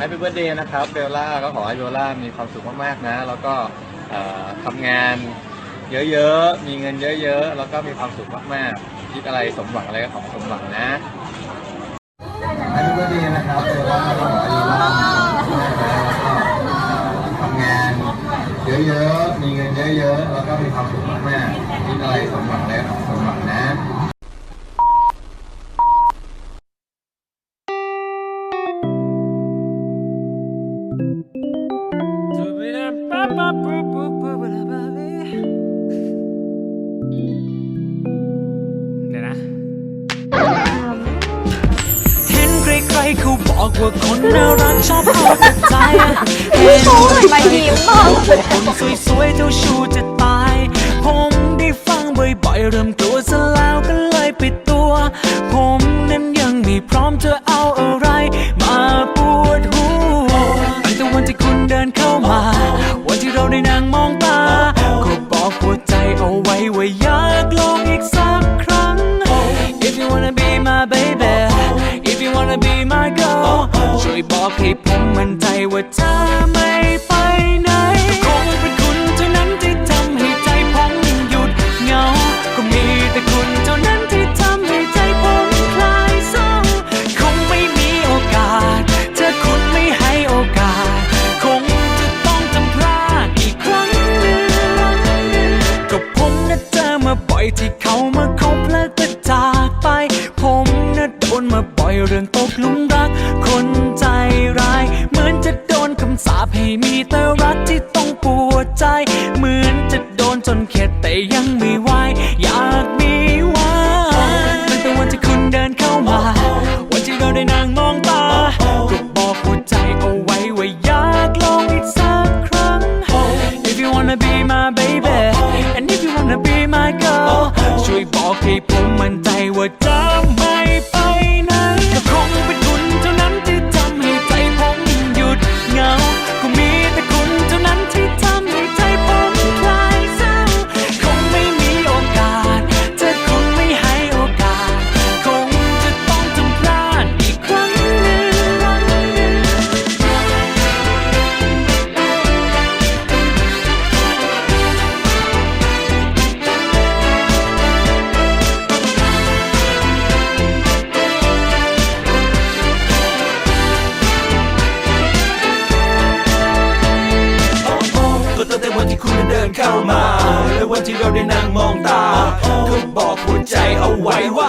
Happy Birthday นะครับเบลล่าก็ขอให้เบลล่ามีความสุขมากๆนะ แล้วก็เอ่อทำงานเยอะๆ มีเงินเยอะๆ แล้วก็มีความสุขมากๆ คิดอะไรสมหวังอะไรก็ขอสมหวังนะ Happy Birthday นะครับเบลล่าก็ขอให้เบลล่ามีความสุขมากๆนะแล้วก็ทำงานเยอะๆ มีเงินเยอะๆ แล้วก็มีความสุขมากๆ คิดอะไรสมหวังอะไรก็ขอสมหวังนะ บอกว่าคนน่ารักชอบเอาแต่ใจเห็นมายิ้มบอกคนสวยๆเจ้าชูจะตาย ผมได้ฟังบ่อยๆเริ่มกลัวซะแล้วก็เลยปิดตัว ผมนั้นยังไม่พร้อมจะเอาอะไร มาปวดหัวตั้งแต่วันที่คุณเดินเข้ามา วันที่เราได้นั่งมองตาก็บอกหัวใจเอาไว้ว่าอยากลองอีกสักครั้ง If you wanna be my baby you wanna be my girl ช่วยบอกให้ผมมั่นใจว่าเธอ ยังไม่ไหวอยากมีวันตั้งแต่วันที่คุณเดินเข้ามา วันที่เราได้นั่งมองตาก็บอกหัวใจเอาไว้ว่าอยากลองอีกสักครั้ง If you wanna be my baby and if you wanna be my girl ช่วยบอกให้ผมมั่นใจว่าจะ ที่เราได้นั่งมองตาก็บอกหัวใจเอาไว้ว่า